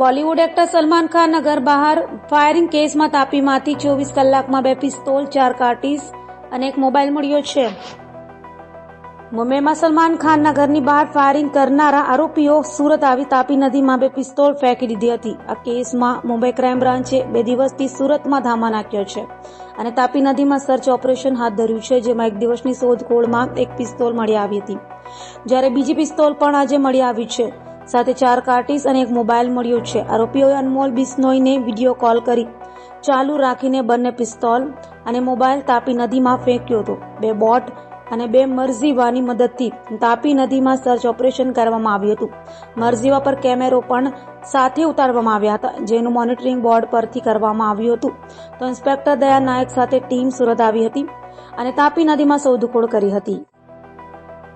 Bollywood actor Salman ખાનના ઘર બહાર ફાયરિંગ કેસમાં તાપીમાંથી ચોવીસ કલાકમાં બે પિસ્તોલ, ચાર કાર્ટીસ અને એક મોબાઈલ મળ્યો છે. મુંબઈમાં સલમાન ખાનના ઘરની બહાર ફાયરિંગ કરનારા આરોપીઓ સુરત આવી તાપી નદીમાં બે પિસ્તોલ ફેંકી દીધી હતી. આ કેસમાં મુંબઈ ક્રાઇમ બ્રાન્ચે બે દિવસથી સુરતમાં ધામા નાખ્યો છે અને તાપી નદીમાં સર્ચ ઓપરેશન હાથ ધર્યું છે, જેમાં એક દિવસની શોધખોળમાં એક પિસ્તોલ મળી આવી હતી. જ્યારે બીજી પિસ્તોલ પણ આજે મળી આવી છે. સાથે ચાર કાર્ટીસ અને એક મોબાઈલ મળ્યો છે. આરોપીઓએ અનમોલ બિસ્નોઈને વીડિયો કોલ કરી ચાલુ રાખીને બંને પિસ્તોલ અને મોબાઈલ તાપી નદીમાં ફેંક્યો હતો. બે બોટ અને બે મરઝીવાની મદદથી તાપી નદીમાં સર્ચ ઓપરેશન કરવામાં આવ્યું હતું. મરઝીવા પર કેમેરો પણ સાથે ઉતારવામાં આવ્યા હતા, જેનું મોનિટરિંગ બોર્ડ પરથી કરવામાં આવ્યું હતું. તો ઇન્સ્પેક્ટર દયા નાયક સાથે ટીમ સુરત આવી હતી અને તાપી નદીમાં શોધખોળ કરી હતી.